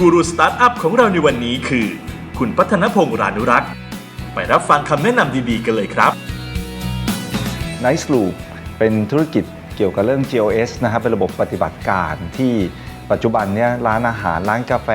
กูรูสตาร์ทอัพของเราในวันนี้คือ คุณพัฒนพงษ์รานุรักษ์ ไปรับฟังคำแนะนำดีๆ กันเลยครับ Nice Loop เป็นธุรกิจเกี่ยวกับเรื่อง GOS นะครับ เป็นระบบปฏิบัติการที่ปัจจุบันเนี้ยร้านอาหารร้านกาแฟ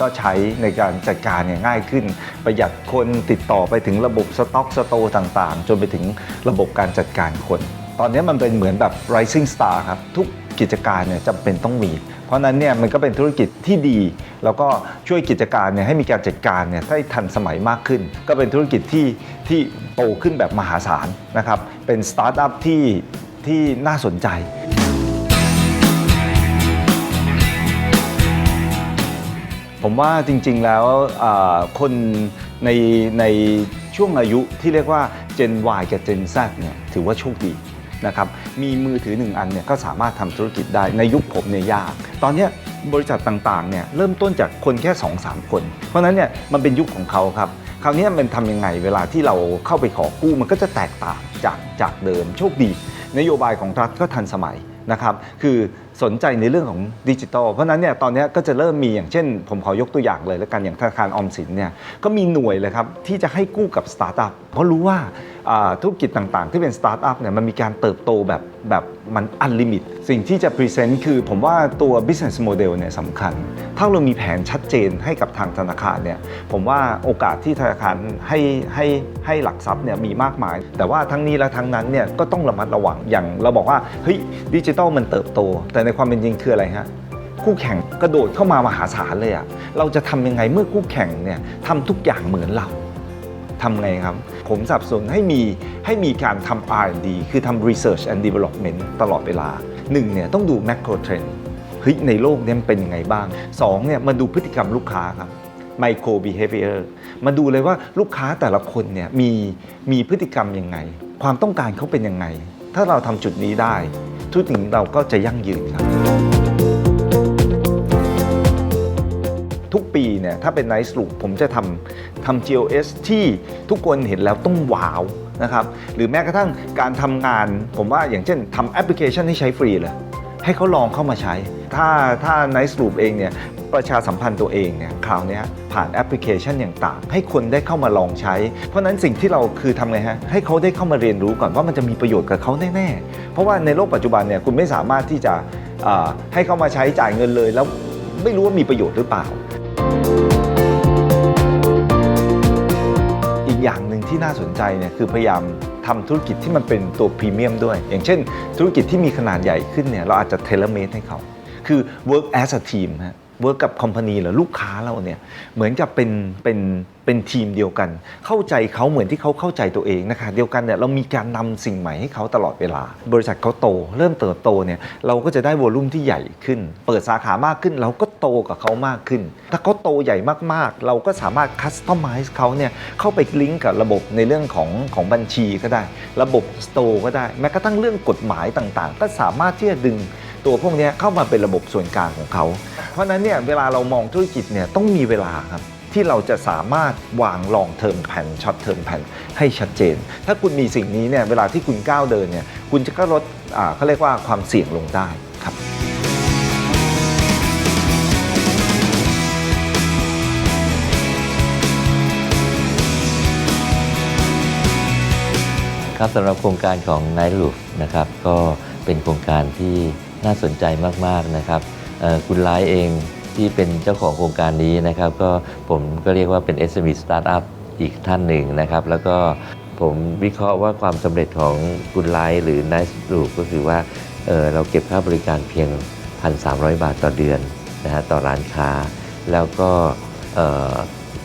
ก็ใช้ในการจัดการเนี่ยง่ายขึ้น ประหยัดคนติดต่อไปถึงระบบสต็อกสโตร์ต่างๆ จนไปถึงระบบการจัดการคน ตอนนี้มันเป็นเหมือนแบบ rising star ครับ ทุกกิจการเนี่ยจำเป็นต้องมี ราะนั้นเนี่ยมันก็เป็นธุรกิจที่ดี แล้วก็ช่วยกิจการเนี่ยให้มีการจัดการเนี่ยได้ทันสมัยมากขึ้น ก็เป็นธุรกิจที่ที่โตขึ้นแบบมหาศาลนะครับเป็นสตาร์ทอัพที่ที่น่าสนใจผมว่าจริงๆแล้วคนในในช่วงอายุที่เรียกว่า Gen Y กับ Gen Z เนี่ยถือว่าโชคดี นะครับมีมือถือหนึ่งอันเนี่ยก็สามารถทำธุรกิจได้ในยุคผมเนี่ยยาก ตอนนี้บริษัทต่างๆเนี่ยเริ่มต้นจากคนแค่ 2-3 คน เพราะฉะนั้นเนี่ยมันเป็นยุคของเขาครับคราวนี้มันทำยังไงเวลาที่เราเข้าไปขอกู้มันก็จะแตกต่างจากจากเดิมโชคดี นโยบายของรัฐก็ทันสมัยนะครับ คือ สนใจในเรื่องของดิจิทัลเพราะนั้นเนี่ยตอนนี้ก็จะเริ่มมีอย่างเช่น ผมขอยกตัวอย่างเลยแล้วกันอย่างธนาคารออมสินเนี่ยก็มีหน่วยเลยครับที่จะให้กู้กับสตาร์ทอัพเพราะรู้ว่าธุรกิจต่างๆ ที่เป็นสตาร์ทอัพเนี่ยมันมีการเติบโตแบบแบบมันอันลิมิต สิ่งที่จะพรีเซนต์คือผมว่าตัว business model เนี่ยสำคัญ ถ้าเรามีแผนชัดเจนให้กับทางธนาคารเนี่ยผมว่าโอกาสที่ธนาคารให้ให้ให้หลักทรัพย์เนี่ยมีมากมาย แต่ว่าทั้งนี้และทั้งนั้นเนี่ยก็ต้องระมัดระวังอย่างเราบอกว่าเฮ้ยดิจิทัลมันเติบโต แต่ในความเป็นจริงคืออะไรฮะคู่แข่งกระโดดเข้ามามหาศาลเลยอะเราจะทำยังไงเมื่อคู่แข่งเนี่ยทำทุกอย่างเหมือนเราทำไงครับ ผมสับสนให้มีให้มีการทำ R&D คือทำ Research and Development ตลอดเวลาหนึ่งเนี่ยต้องดู macro trend เฮ้ยในโลกเนี้มันเป็นยังไงบ้างสองเนี่ยมาดูพฤติกรรมลูกค้าครับ micro behavior มาดูเลยว่าลูกค้าแต่ละคนเนี่ยมีมีพฤติกรรมยังไง ความต้องการเขาเป็นยังไง ถ้าเราทำจุดนี้ได้ธุรกิจของเราก็จะยั่งยืนครับ ทุกปีเนี่ยถ้าเป็น Nice Loop ผมจะทำทำ GOS ที่ทุกคนเห็นแล้วต้องว้าวนะครับ หรือแม้กระทั่งการทำงาน ผมว่าอย่างเช่นทำแอปพลิเคชันที่ใช้ฟรีเลย ให้เขาลองเข้ามาใช้ ถ้าถ้า Nice Loop เองเนี่ยประชาสัมพันธ์ตัวเองเนี่ยคราวนี้ผ่านแอปพลิเคชันอย่างต่าง ให้คนได้เข้ามาลองใช้ เพราะฉะนั้นสิ่งที่เราคือทำไงฮะให้เขาได้เข้ามาเรียนรู้ก่อนว่ามันจะมีประโยชน์กับเขาแน่ๆ เพราะว่าในโลกปัจจุบันเนี่ยคุณไม่สามารถที่จะให้เขามาใช้จ่ายเงินเลย แล้วไม่รู้ว่ามีประโยชน์หรือเปล่า อีกอย่างหนึ่งที่น่าสนใจเนี่ยคือพยายาม ทำธุรกิจที่มันเป็นตัวพรีเมียมด้วย อย่างเช่น ธุรกิจที่มีขนาดใหญ่ขึ้นเนี่ยเราอาจจะเทเลเม e ให้เขา คือ work as a team ฮะ work กับคอมพานีหรือลูกค้าเราเนี่ยเหมือนกับเป็นเป็นเป็นทีมเดียวกัน เข้าใจเขาเหมือนที่เขาเข้าใจตัวเองนะคะเดียวกันเนี่ยเรามีการนำสิ่งใหม่ให้เขาตลอดเวลา บริษัทเขาโต เริ่มเติบโตเนี่ยเราก็จะได้วอลุ่มที่ใหญ่ขึ้น เปิดสาขามากขึ้นเราก็ โตกับเขามากขึ้น ถ้าเขาโตใหญ่มากๆ เราก็สามารถคัสตอมไมซ์เขาเนี่ยเข้าไปลิงก์กับระบบในเรื่องของของบัญชีก็ได้ ระบบสโตร์ก็ได้ แม้กระทั่งเรื่องกฎหมายต่างๆ ก็สามารถที่จะดึงตัวพวกนี้เข้ามาเป็นระบบส่วนกลางของเขา เพราะนั้นเนี่ยเวลาเรามองธุรกิจเนี่ยต้องมีเวลาครับที่เราจะสามารถวางลองเทอมแผนช็อตเทอมแผนให้ชัดเจน ถ้าคุณมีสิ่งนี้เนี่ยเวลาที่คุณก้าวเดินเนี่ยคุณจะก็ลดเขาเรียกว่าความเสี่ยงลงได้ครับ ครับสำหรับโครงการของ Night Loop นะครับก็เป็นโครงการที่น่าสนใจมากๆนะครับคุณไลฟ์เองที่เป็นเจ้าของโครงการนี้นะครับ ก็ผมก็เรียกว่าเป็น SME Startup อีกท่านหนึ่งนะครับ แล้วก็ผมวิเคราะห์ว่าความสำเร็จของคุณไลฟ์หรือ Night Loop ก็คือว่าเเราเก็บค่าบริการเพียง 1,300 บาทต่อเดือนนะฮะต่อร้านค้า แล้วก็เอ่อ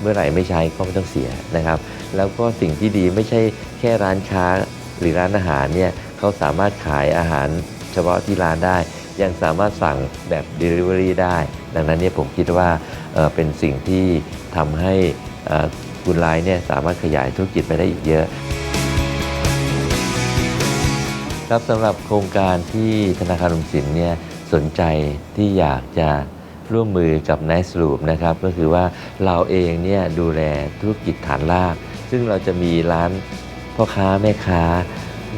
เมื่อไหร่ไม่ใช้ก็ไม่ต้องเสียนะครับ แล้วก็สิ่งที่ดีไม่ใช่แค่ร้านค้า หรือร้านอาหารเนี่ยเขาสามารถขายอาหารเฉพาะที่ร้านได้ ยังสามารถสั่งแบบ Delivery ได้ ดังนั้นเนี่ยผมคิดว่าเเป็นสิ่งที่ทำให้คุณไลน์เนี่ยสามารถขยายธุรกิจไปได้อีกเยอะครับสำหรับโครงการที่ธนาคารออมสินเนี่ยสนใจที่อยากจะร่วมมือกับ Nice Loop นะครับก็คือว่าเราเองเนี่ยดูแลธุรกิจฐานราก ซึ่งเราจะมีร้าน พ่อค้าแม่ค้า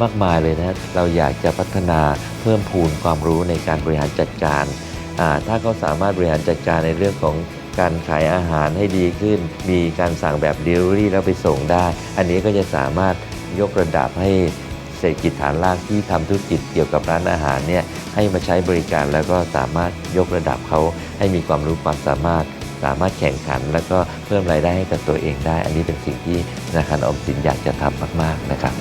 มากมายเลยนะเราอยากจะพัฒนาเพิ่มพูนความรู้ในการบริหารจัดการถ้าเขาสามารถบริหารจัดการในเรื่องของการขายอาหารให้ดีขึ้น มีการสั่งแบบ Delivery แล้วไปส่งได้ อันนี้ก็จะสามารถยกระดับให้เศรษฐกิจฐานรากที่ทำธุรกิจเกี่ยวกับร้านอาหารเนี่ยให้มาใช้บริการแล้วก็สามารถยกระดับเขาให้มีความรู้ความสามารถ สามารถแข่งขัน แล้วก็เพิ่มรายได้ให้กับตัวเองได้ อันนี้เป็นสิ่งที่ธนาคารออมสินอยากจะทำมาก ๆ นะครับ